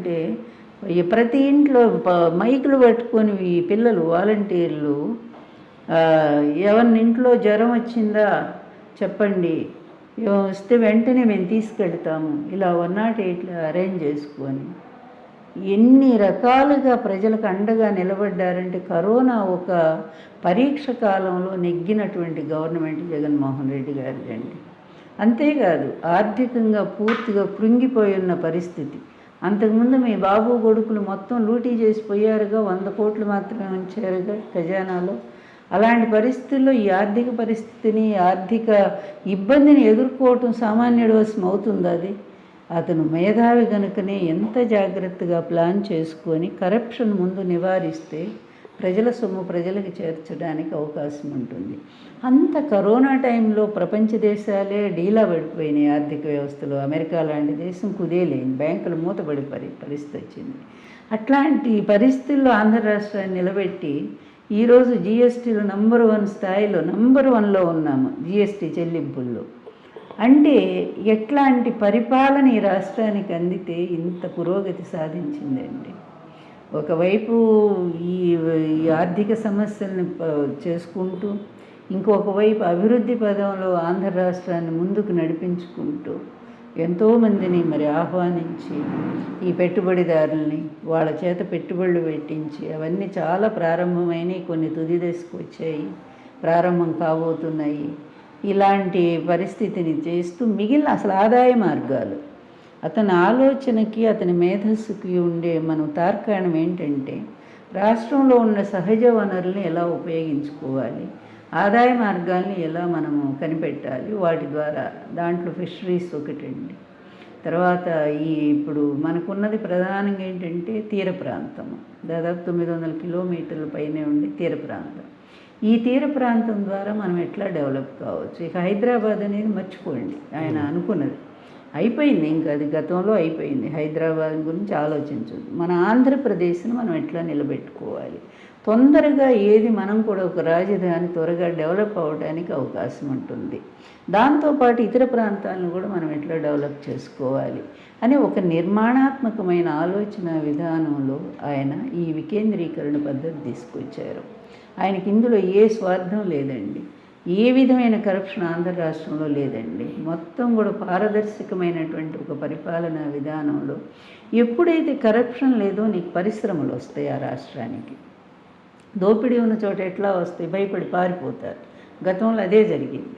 అంటే ప్రతి ఇంట్లో మైకులు పట్టుకొని ఈ పిల్లలు వాలంటీర్లు ఎవరిని ఇంట్లో జ్వరం వచ్చిందా చెప్పండి. వస్తే వెంటనే మేము తీసుకెళ్తాము. ఇలా వన్ నాట్ ఎయిట్లో అరేంజ్ చేసుకొని ఎన్ని రకాలుగా ప్రజలకు అండగా నిలబడ్డారంటే కరోనా ఒక పరీక్ష కాలంలో నెగ్గినటువంటి గవర్నమెంట్ జగన్మోహన్ రెడ్డి గారిది అండి అంతేకాదు ఆర్థికంగా పూర్తిగా కృంగిపోయి ఉన్న పరిస్థితి. అంతకుముందు మీ బాబు కొడుకులు మొత్తం లూటీ చేసిపోయారుగా వంద కోట్లు మాత్రమే ఉంచారుగా ఖజానాలో. అలాంటి పరిస్థితుల్లో ఈ ఆర్థిక పరిస్థితిని ఆర్థిక ఇబ్బందిని ఎదుర్కోవటం సామాన్యుడు వశం అవుతుంది అది? అతను మేధావి కనుకనే ఎంత జాగ్రత్తగా ప్లాన్ చేసుకొని కరప్షన్ ముందు నివారిస్తే ప్రజల సొమ్ము ప్రజలకు చేర్చడానికి అవకాశం ఉంటుంది. అంత కరోనా టైంలో ప్రపంచ దేశాలే డీలా పడిపోయినాయి ఆర్థిక వ్యవస్థలో. అమెరికా లాంటి దేశం కుదేలేని బ్యాంకులు మూతపడి పరి పరిస్థితి వచ్చింది అట్లాంటి పరిస్థితుల్లో ఆంధ్ర రాష్ట్రాన్ని నిలబెట్టి ఈరోజు జిఎస్టీలో నంబర్ వన్ స్థాయిలో నంబర్ వన్లో ఉన్నాము జిఎస్టీ చెల్లింపుల్లో. అంటే ఎట్లాంటి పరిపాలన ఈ రాష్ట్రానికి అందితే ఇంత పురోగతి సాధించిందండి. ఒకవైపు ఈ ఈ ఆర్థిక సమస్యల్ని ప- చేసుకుంటూ ఇంకొక వైపు అభివృద్ధి పదంలో ఆంధ్ర రాష్ట్రాన్ని ముందుకు నడిపించుకుంటూ ఎంతోమందిని మరి ఆహ్వానించి ఈ పెట్టుబడిదారుల్ని వాళ్ళ చేత పెట్టుబడులు పెట్టించి అవన్నీ చాలా ప్రారంభమైనవి కొన్ని తుది దశకు వచ్చాయి ప్రారంభం కాబోతున్నాయి. ఇలాంటి పరిస్థితిని చేస్తూ మిగిలిన అసలు ఆదాయ మార్గాలు. అతని ఆలోచనకి అతని మేధస్సుకి ఉండే మనం తార్కాణం ఏంటంటే రాష్ట్రంలో ఉన్న సహజ వనరుల్ని ఎలా ఉపయోగించుకోవాలి ఆదాయ మార్గాల్ని ఎలా మనము కనిపెట్టాలి వాటి ద్వారా దాంట్లో ఫిషరీస్ ఒకటండి. తర్వాత ఈ ఇప్పుడు మనకున్నది ప్రధానంగా ఏంటంటే తీర ప్రాంతం. దాదాపు తొమ్మిది వందల కిలోమీటర్ల పైనే ఉండి తీర ప్రాంతం. ఈ తీర ప్రాంతం ద్వారా మనం ఎట్లా డెవలప్ కావచ్చు? ఇక హైదరాబాద్ అనేది మర్చిపోండి ఆయన అనుకున్నది. అయిపోయింది ఇంకా అది గతంలో అయిపోయింది. హైదరాబాద్ గురించి ఆలోచించదు మన ఆంధ్రప్రదేశ్ని మనం ఎట్లా నిలబెట్టుకోవాలి? తొందరగా ఏది మనం కూడా ఒక రాజధాని త్వరగా డెవలప్ అవ్వడానికి అవకాశం ఉంటుంది. దాంతోపాటు ఇతర ప్రాంతాలను కూడా మనం ఎట్లా డెవలప్ చేసుకోవాలి? అనే ఒక నిర్మాణాత్మకమైన ఆలోచన విధానంలో ఆయన ఈ వికేంద్రీకరణ పద్ధతి తీసుకొచ్చారు. ఆయనకి ఇందులో ఏ స్వార్థం లేదండి. ఏ విధమైన కరప్షన్ ఆంధ్ర రాష్ట్రంలో లేదండి. మొత్తం కూడా పారదర్శకమైనటువంటి ఒక పరిపాలనా విధానంలో ఎప్పుడైతే కరప్షన్ లేదో నీకు పరిశ్రమలు వస్తాయి ఆ రాష్ట్రానికి. దోపిడీ ఉన్న చోట ఎట్లా వస్తాయి? భయపడి పారిపోతారు. గతంలో అదే జరిగింది.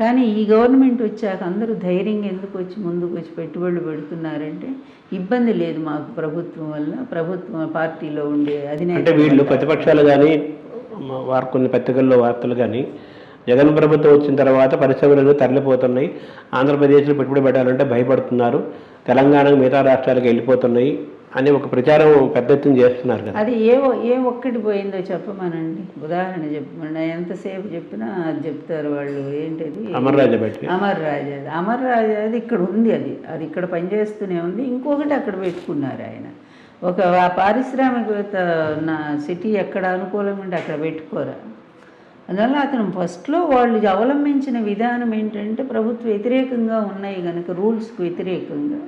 కానీ ఈ గవర్నమెంట్ వచ్చాక అందరూ ధైర్యంగా ఎందుకు వచ్చి ముందుకు వచ్చి పెట్టుబడులు పెడుతున్నారంటే ఇబ్బంది లేదు మాకు ప్రభుత్వం వల్ల. ప్రభుత్వం పార్టీలో ఉండే అధినేత వీళ్ళు ప్రతిపక్షాలు కానీ వారు కొన్ని పత్రికల్లో వార్తలు కానీ జగన్ ప్రభుత్వం వచ్చిన తర్వాత పరిశ్రమలు తరలిపోతున్నాయి. ఆంధ్రప్రదేశ్లో పెట్టుబడి పెట్టాలంటే భయపడుతున్నారు. తెలంగాణకు మిగతా రాష్ట్రాలకు వెళ్ళిపోతున్నాయి అని ఒక ప్రచారం పెద్ద ఎత్తున చేస్తున్నారు కదా. అది ఏ ఏ ఒక్కటి పోయిందో చెప్పమనండి. ఉదాహరణ చెప్పమని ఎంతసేపు చెప్పినా అది చెప్తారు వాళ్ళు. ఏంటది? అమర్ రాజా పెట్టి అమర్ రాజా. అది అమర్ రాజా అది ఇక్కడ ఉంది అది. అది ఇక్కడ పనిచేస్తూనే ఉంది. ఇంకొకటి అక్కడ పెట్టుకున్నారు ఆయన. ఒక ఆ పారిశ్రామికవేత్త నా సిటీ ఎక్కడ అనుకూలంగా ఉంటే అక్కడ పెట్టుకోరా? అందువల్ల అతను ఫస్ట్లో వాళ్ళు అవలంబించిన విధానం ఏంటంటే ప్రభుత్వ వ్యతిరేకంగా ఉన్నాయి కనుక రూల్స్కి వ్యతిరేకంగా.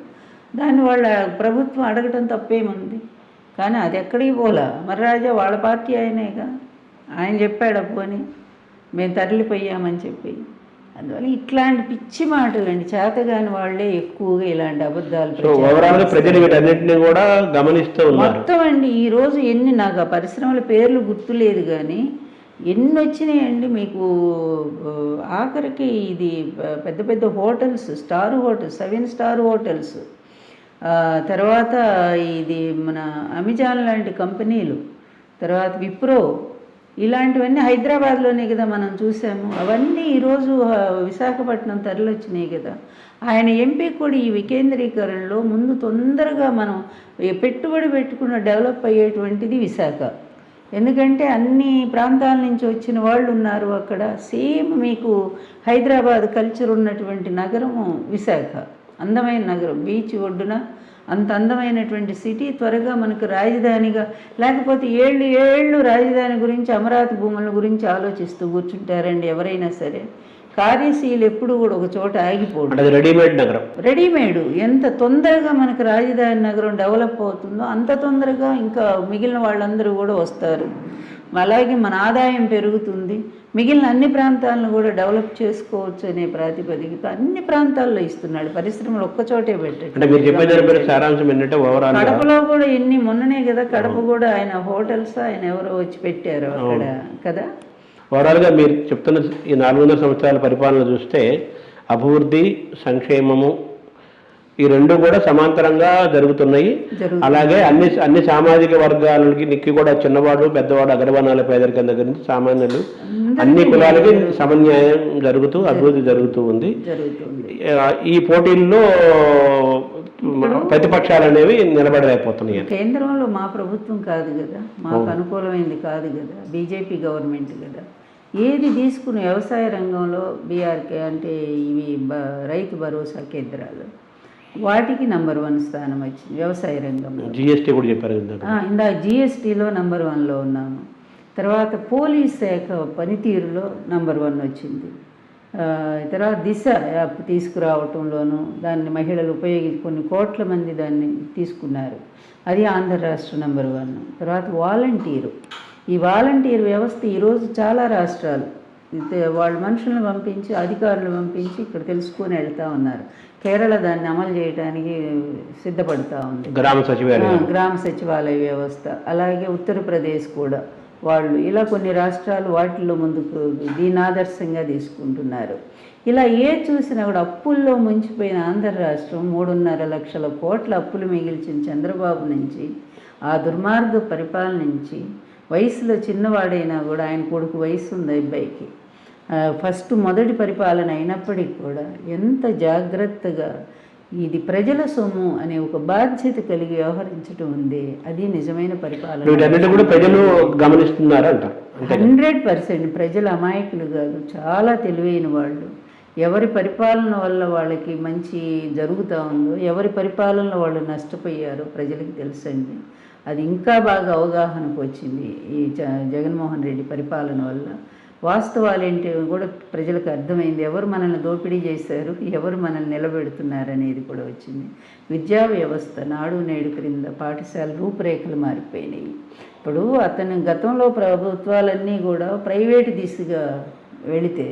దాన్ని వాళ్ళ ప్రభుత్వం అడగటం తప్పేముంది? కానీ అది ఎక్కడికి పోలా? మరి రాజా వాళ్ళ పార్టీ ఆయనేగా? ఆయన చెప్పాడు అప్పు అని. మేము తరలిపోయామని చెప్పి. అందువల్ల ఇట్లాంటి పిచ్చి మాటలు అండి. చేతగాని వాళ్ళే ఎక్కువగా ఇలాంటి అబద్ధాలు ప్రజలు వీటన్నిటిని కూడా గమనిస్తూ మొత్తం అండి ఈ రోజు ఎన్ని నాకు ఆ పరిశ్రమల పేర్లు గుర్తులేదు కానీ ఎన్ని వచ్చినాయండి మీకు ఆఖరికి ఇది పెద్ద పెద్ద hotels star hotels seven star hotels తర్వాత ఇది మన అమెజాన్ లాంటి కంపెనీలు తర్వాత విప్రో ఇలాంటివన్నీ హైదరాబాద్లోనే కదా మనం చూసాము. అవన్నీ ఈరోజు విశాఖపట్నం తరలొచ్చినాయి కదా. ఆయన ఎంపీ కూడా ఈ వికేంద్రీకరణలో ముందు తొందరగా మనం పెట్టుబడి పెట్టుకున్న డెవలప్ అయ్యేటువంటిది విశాఖ. ఎందుకంటే అన్ని ప్రాంతాల నుంచి వచ్చిన వాళ్ళు ఉన్నారు అక్కడ. సేమ్ మీకు హైదరాబాద్ కల్చర్ ఉన్నటువంటి నగరము విశాఖ. అందమైన నగరం. బీచ్ ఒడ్డున అంత అందమైనటువంటి సిటీ త్వరగా మనకు రాజధానిగా లేకపోతే ఏళ్ళు ఏళ్ళు రాజధాని గురించి అమరావతి భూముల గురించి ఆలోచిస్తూ కూర్చుంటారండి ఎవరైనా సరే. కార్యశీలు ఎప్పుడు కూడా ఒక చోట ఆగిపోడు. రెడీమేడ్ నగరం. రెడీమేడ్. ఎంత తొందరగా మనకు రాజధాని నగరం డెవలప్ అవుతుందో అంత తొందరగా ఇంకా మిగిలిన వాళ్ళందరూ కూడా వస్తారు. అలాగే మన ఆదాయం పెరుగుతుంది. మిగిలిన అన్ని ప్రాంతాలను కూడా డెవలప్ చేసుకోవచ్చు అనే ప్రాతిపదికతో అన్ని ప్రాంతాల్లో ఇస్తున్నాడు. పరిశ్రమలు ఒక్కచోటే పెట్టాడు కడపలో కూడా ఎన్ని మొన్ననే కదా కడప కూడా ఆయన హోటల్స్ ఆయన ఎవరో వచ్చి పెట్టారు అక్కడ కదా? ఓవరాల్గా మీరు చెప్తున్న ఈ నాలుగు వందల సంవత్సరాల పరిపాలన చూస్తే అభివృద్ధి సంక్షేమము ఈ రెండు కూడా సమాంతరంగా జరుగుతున్నాయి. జరుగు అలాగే అన్ని అన్ని సామాజిక వర్గాలకి నిక్కి కూడా చిన్నవాడు పెద్దవాడు అగ్రవర్ణాల పేదరికం దగ్గర నుంచి సామాన్యులు అన్ని కులాలకి సమన్యాయం జరుగుతూ అభివృద్ధి జరుగుతూ ఉంది. ఈ పోటీల్లో ప్రతిపక్షాలు అనేవి నిలబడలేకపోతున్నాయి కేంద్రంలో మా ప్రభుత్వం కాదు కదా మాకు అనుకూలమైంది కాదు కదా బీజేపీ గవర్నమెంట్ కదా. ఏది తీసుకుని వ్యవసాయ రంగంలో బీఆర్కే అంటే ఇవి రైతు భరోసా కేంద్రాలు వాటికి నంబర్ వన్ స్థానం వచ్చింది వ్యవసాయ రంగంలో. జిఎస్టీ కూడా చెప్పారు ఇందా జిఎస్టీలో నంబర్ వన్లో ఉన్నాము. తర్వాత పోలీస్ శాఖ పనితీరులో నంబర్ వన్ వచ్చింది. తర్వాత దిశ యాప్ తీసుకురావటంలోనూ దాన్ని మహిళలు ఉపయోగి కొన్ని కోట్ల మంది దాన్ని తీసుకున్నారు. అది ఆంధ్ర రాష్ట్ర నెంబర్ వన్. తర్వాత వాలంటీరు. ఈ వాలంటీర్ వ్యవస్థ ఈరోజు చాలా రాష్ట్రాలు. వాళ్ళ మనుషులను పంపించి అధికారులు పంపించి ఇక్కడ తెలుసుకొని వెళ్తా ఉన్నారు. కేరళ దాన్ని అమలు చేయడానికి సిద్ధపడతా ఉంది. గ్రామ సచివాలయం. గ్రామ సచివాలయ వ్యవస్థ. అలాగే ఉత్తరప్రదేశ్ కూడా. వాళ్ళు ఇలా కొన్ని రాష్ట్రాలు వాటిల్లో ముందుకు దీనాదర్శంగా తీసుకుంటున్నారు. ఇలా ఏ చూసినా కూడా అప్పుల్లో ముంచిపోయిన ఆంధ్ర రాష్ట్రం మూడున్నర లక్షల కోట్ల అప్పులు మిగిల్చిన చంద్రబాబు నుంచి ఆ దుర్మార్గ పరిపాలన నుంచి వయసులో చిన్నవాడైనా కూడా ఆయన కొడుకు వయసు ఉంది అబ్బాయికి. ఫస్ట్ మొదటి పరిపాలన అయినప్పటికీ కూడా ఎంత జాగ్రత్తగా ఇది ప్రజల సొమ్ము అనే ఒక బాధ్యత కలిగి వ్యవహరించడం ఉంది. అది నిజమైన పరిపాలన. కూడా ప్రజలు హండ్రెడ్ పర్సెంట్ ప్రజలు అమాయకులు కాదు చాలా తెలివైన వాళ్ళు. ఎవరి పరిపాలన వల్ల వాళ్ళకి మంచి జరుగుతూ ఉందో ఎవరి పరిపాలనలో వాళ్ళు నష్టపోయారో ప్రజలకు తెలుసండి. అది ఇంకా బాగా అవగాహనకు వచ్చింది ఈ జగన్మోహన్ రెడ్డి పరిపాలన వల్ల. వాస్తవాలు ఏంటి కూడా ప్రజలకు అర్థమైంది. ఎవరు మనల్ని దోపిడీ చేశారు? ఎవరు మనల్ని నిలబెడుతున్నారు అనేది కూడా వచ్చింది. విద్యా వ్యవస్థ నాడు నేడు క్రింద పాఠశాల రూపురేఖలు మారిపోయినాయి. ఇప్పుడు అతను గతంలో ప్రభుత్వాలన్నీ కూడా ప్రైవేటు దిశగా వెళితే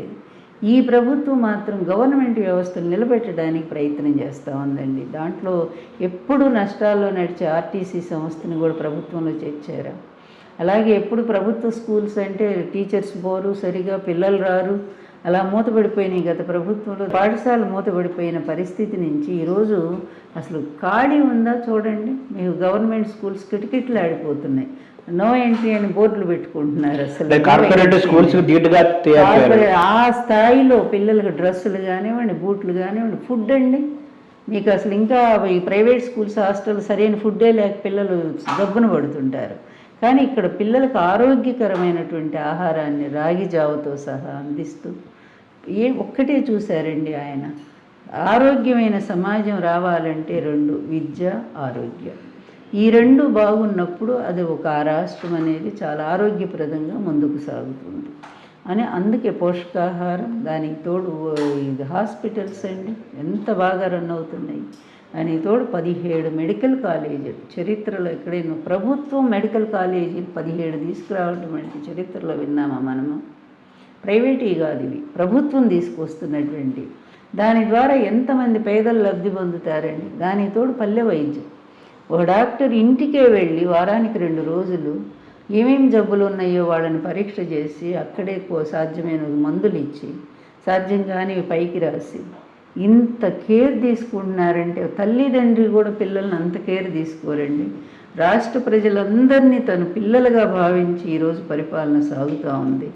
ఈ ప్రభుత్వం మాత్రం గవర్నమెంట్ వ్యవస్థను నిలబెట్టడానికి ప్రయత్నం చేస్తూ ఉందండి. దాంట్లో ఎప్పుడు నష్టాల్లో నడిచే ఆర్టీసీ సంస్థను కూడా ప్రభుత్వంలో చేర్చారా? అలాగే ఎప్పుడు ప్రభుత్వ స్కూల్స్ అంటే టీచర్స్ పోరు సరిగా పిల్లలు రారు అలా మూతపడిపోయినాయి గత ప్రభుత్వంలో. పాఠశాల మూతపడిపోయిన పరిస్థితి నుంచి ఈరోజు అసలు ఖాళీ ఉందా చూడండి. మీకు గవర్నమెంట్ స్కూల్స్ కిటకిటలు ఆడిపోతున్నాయి. నో ఎంట్రీ అని బోర్డులు పెట్టుకుంటున్నారు అసలు. కార్పొరేట్ స్కూల్స్ ఆ స్థాయిలో పిల్లలకు డ్రెస్సులు కానివ్వండి బూట్లు కానివ్వండి ఫుడ్ అండి. మీకు అసలు ఇంకా ఈ ప్రైవేట్ స్కూల్స్ హాస్టల్ సరైన ఫుడ్డే లేక పిల్లలు గబ్బున పడుతుంటారు. కానీ ఇక్కడ పిల్లలకు ఆరోగ్యకరమైనటువంటి ఆహారాన్ని రాగి జావతో సహా అందిస్తూ ఏ ఒక్కటే చూశారండి ఆయన. ఆరోగ్యమైన సమాజం రావాలంటే రెండు విద్య ఆరోగ్యం. ఈ రెండు బాగున్నప్పుడు అది ఒక రాష్ట్రం అనేది చాలా ఆరోగ్యప్రదంగా ముందుకు సాగుతుంది. అని అందుకే పోషకాహారం దానికి తోడు ఇది హాస్పిటల్స్ అండి. ఎంత బాగా రన్ అవుతున్నాయి. అని తోడు పదిహేడు మెడికల్ కాలేజీలు చరిత్రలో ఎక్కడైనా ప్రభుత్వం మెడికల్ కాలేజీలు పదిహేడు తీసుకురావడం అంటే చరిత్రలో విన్నామా మనము? ప్రైవేటీ కాదు ఇవి. ప్రభుత్వం తీసుకొస్తున్నటువంటి. దాని ద్వారా ఎంతమంది పేదలు లబ్ధి పొందుతారండి? దానికి తోడు పల్లె వైద్యం. ఒక డాక్టర్ ఇంటికే వెళ్ళి వారానికి రెండు రోజులు ఏమేమి జబ్బులు ఉన్నాయో వాళ్ళని పరీక్ష చేసి అక్కడే కో- సాధ్యమైన మందులు ఇచ్చి సాధ్యం కానివి పైకి రాసి ఇంత కేర్ తీసుకుంటున్నారంటే తల్లిదండ్రి కూడా పిల్లల్ని అంత కేర్ తీసుకోరండి. రాష్ట్ర ప్రజలందరినీ తను పిల్లలుగా భావించి ఈరోజు పరిపాలన సాగుతూ ఉంది.